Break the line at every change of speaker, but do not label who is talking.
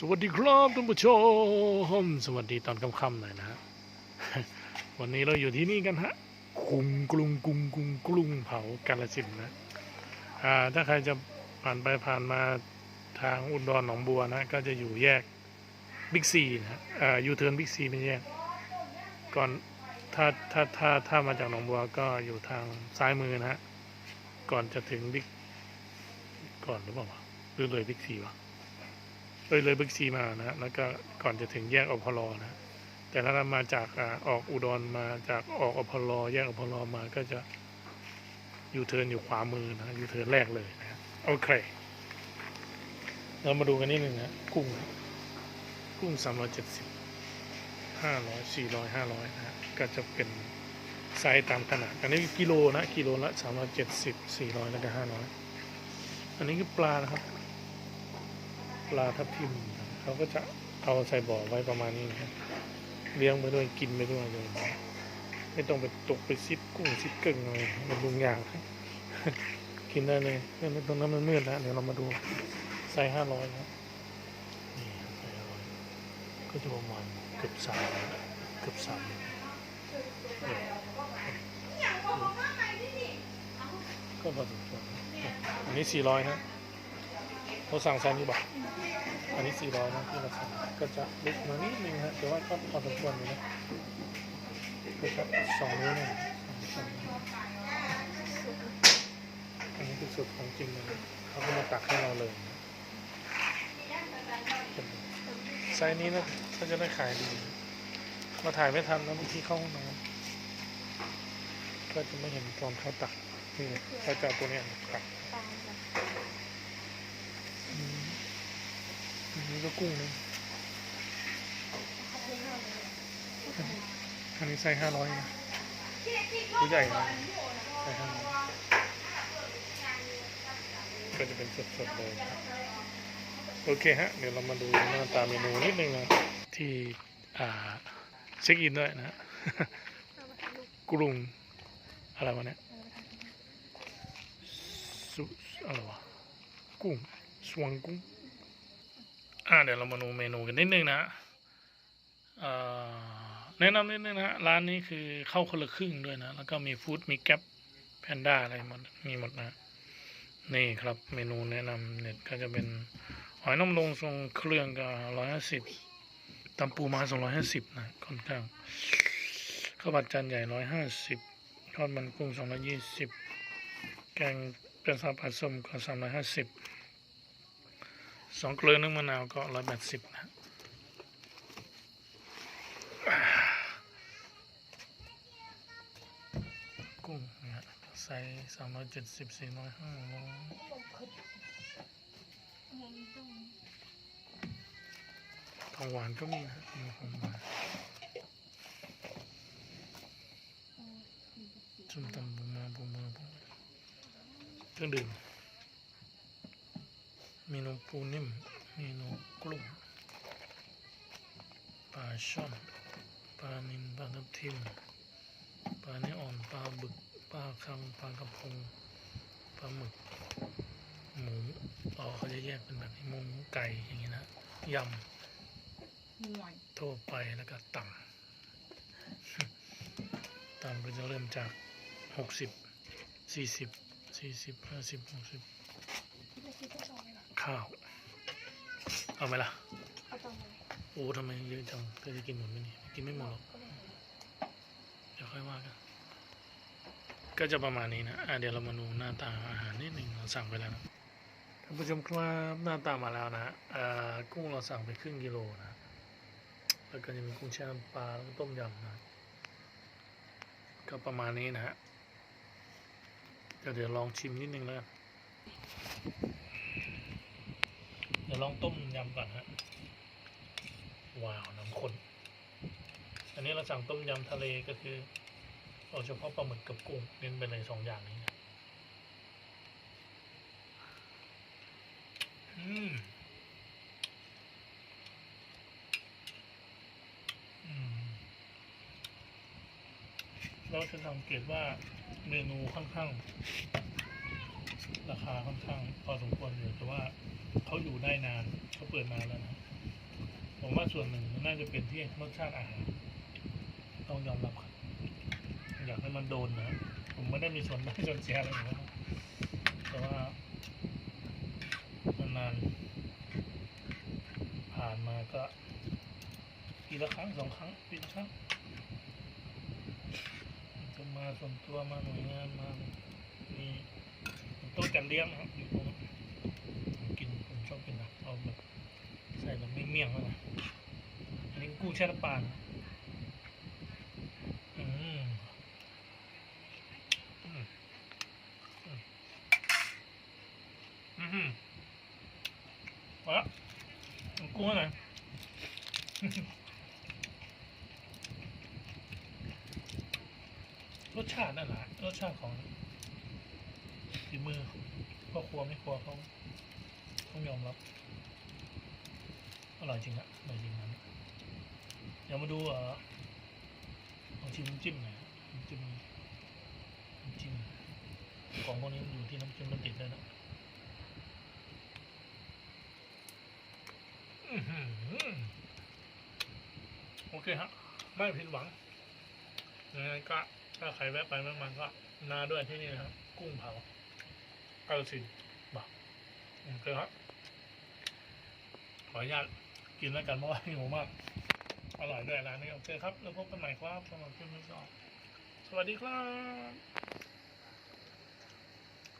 สวัสดีครับท่านผู้ชม สวัสดีตอนค่ำๆหน่อยนะฮะ วันนี้เราอยู่ที่นี่กันฮะคุงกรุงกรุงกรุงกรุงเผากาลสินนะ อ่า ถ้าใครจะผ่านไปผ่านมาทางอุดรหนองบัวนะ ก็จะอยู่แยกบิ๊กซีนะอ่ายูเทิร์นบิ๊กซีไม่แยก ก่อนถ้าถ้าถ้าถ้ามาจากหนองบัวก็อยู่ทางซ้ายมือนะฮะ ก่อนจะถึงบิ๊กก่อนหรือเปล่าหรือเลยบิ๊กซีวะ เลยเลยบิ๊กซีมานะแล้วก็ก่อนจะถึงแยกอพลนะแต่ถ้าเรามาจากอออกอุดรมาจากออกอพลแยกอพลมาก็จะยูเทิร์นอยู่ขวามือนะยูเทิร์นแรกเลยนะโอเคเรามาดูกันนิดหนึ่งนะกุ้งกุ้งสามร้อยเจ็ดสิบห้าร้อยสี่ร้อยห้าร้อยนะฮะก็จะเป็นไซส์ตามขนาด อันนี้กิโลนะกิโลละสามร้อยเจ็ดสิบสี่ร้อยแล้วก็ห้าร้อยอันนี้คือปลานะครับ ปลาทับทิมเขาก็จะเอาใส่บ่อไว้ประมาณนี้นะครับเลี้ยงไปด้วยกินไปด้วยเลยไม่ต้องไปตกไปซิดกุ้งซิดเก่งอะไรมันดุงย่างกินได้เลยเรื่องตรงนั้นมันมืดแล้วเดี๋ยวเรามาดูไซส์ห้าร้อยนะนี่ไซส์ห้าร้อยก็จะประมาณเกือบสามเกือบสามก็พอสมควรอันนี้สี่ร้อยนะ เราสั่งไซส์นี้บอกอันนี้ 400นะที่เราสั่งก็จะเล็กมานิดนึงฮะแต่ว่าก็พอสมควรอยู่นะก็จะสองนิ้วเนี่ยสองนิ้วอันนี้คือสุดของจริงเลยเขาก็มาตักให้เราเลยไซส์นี้นะก็จะได้ขายดี มาถ่ายไม่ทันนะบางทีเข้าห้องน้ำก็จะไม่เห็นตอนเขาตักนี่เขาจะเอตัวเนี้ยตัก อืมอันนี้ ก็กุ้งนะอันนี้ไซส์ห้าร้อยนะตัวใหญ่นะไซส์ห้าร้อยก็จะเป็นสดๆเลยนะครับโอเคฮะ เดี๋ยวเรามาดูหน้าตาเมนูนิดนึงนะที่อ่าเช็คอินด้วยนะกรุงอะไรวะเนี่ยสุอะไรวะกุ้งสวงกุ้ง อ่าเดี๋ยวเรามาดูเมนูกันนิดนึงนะแนะนำนิดนึงนะฮะร้านนี้คือเข้าคนละครึ่งด้วยนะ แล้วก็มีฟู้ดมีแก๊ปแพนด้าอะไรหมดมีหมดนะ นี่ครับเมนูแนะนำเน็ตก็จะเป็นหอยนางรมทรงเครื่องก็ร้อยห้าสิบตำปูมาสองร้อยห้าสิบนะค่อนข้างข้าวผัดจานใหญ่ร้อยห้าสิบทอดมันกุ้งสองร้อยยี่สิบแกงเป็นซาผัดส้มก็สามร้อยห้าสิบ สองเกลือนึ่งมะนาวก็ร้อยแปดสิบนะกุ้งนะฮะไซส์สามร้อยเจ็ดสิบสี่ร้อยห้าร้อยของหวานก็มีนะมีของหวานส้มตำบูมาบูมาบูมาเครื่องดื่ม นูปูนิ่มเมนูกลุ่มปลาช่อนปลานิลปลาทับทิมปลาเนื้ออ่อนปลาบึกปลาคังปลากระพงปลาหมึก หมูอ๋อเขาจะแยกเป็นแบบนี้หมูไก่อย่างนี้นะย
ห่วยำ
ทั่วไปแล้วก็ต่ำต่ำก็จะเริ่มจากหกสิบสี่สิบสี่สิบห้าสิบหกสิบ ข้าว เอาไหมล่ะ
เอาจองเลย
โอ้ทำไมเยอะจังเธอจะกินหมดไหมนี่กินไม่หมดหรอก
เดี๋
ยวค่อยว่ากัน ก็จะประมาณนี้นะอะเดี๋ยวเรามาดูหน้าตาอาหารนิดหนึ่งเราสั่งไปแล้วนะ ท่านผู้ชมครับหน้าตามาแล้วนะเอ่อกุ้งเราสั่งไปครึ่งกิโลนะ แล้วก็จะมีกุ้งแช่น้ำปลาแล้วก็ต้มยำนะ ก็ประมาณนี้นะฮะเดี๋ยวเดี๋ยวลองชิมนิดนึงแล้ว เดี๋ยวลองต้มยำก่อนฮะ ว้าวน้ำข้น อันนี้เราสั่งต้มยำทะเลก็คือเอาเฉพาะปลาหมึกกับกุ้งเน้นไปเลยสองอย่างนี้นะอืมอืมเราจะสังเกตว่าเมนูค่อนข้าง ราคาค่อนข้างพอสมควรอยู่แต่ว่าเขาอยู่ได้นานเขาเปิดนานแล้วนะผมว่าส่วนหนึ่งน่าจะเป็นที่รสชาติอาหารต้องยอมรับครับอยากให้มันโดนนะผมไม่ได้มีส่วนได้ส่วนเสียอะไรนะแต่ว่านานผ่านมาก็ปีละครั้งสองครั้งปีละครั้งจะมาส่วนตัวมาหน่วยงานมามี โต๊ะจัดเลี้ยงนะครับอยู่ตรงนั้ผมกินผมชอบกินนะเอาแบบใส่แบบเมี่ยงๆแล้วนะอันนี้กุ้งแช่น้ำปลานะอืมอืมอืมอืมมาแล้วเอากุ้งอะไรรสชาตินั่นแหละรสชาติของ ฝีมือพ่อครัวไม่ครัวเขาต้องยอมรับอร่อยจริงอะอร่อยจริงนะเดี๋ยวมาดูเอ่อลองชิมจิ้มหน่อยน้ำจิ้มน้ำจิ้มของพวกนี้มันอยู่ที่น้ำจิ้มมันติดเลยนะอือหือโอเคฮะ ไม่ผิดหวังยังไงก็ถ้าใครแวะไปแวะมาก็นาด้วยที่นี่นะครับ กุ้งเผา กาลสินบอกโอเคครับ ขออนุญาตกินแล้วกันเพราะว่าหิวมาก อร่อยด้วยร้านนี้โอเคครับ แล้วพบกันใหม่ครับสำหรับคลิปนี้สวัสดีครับ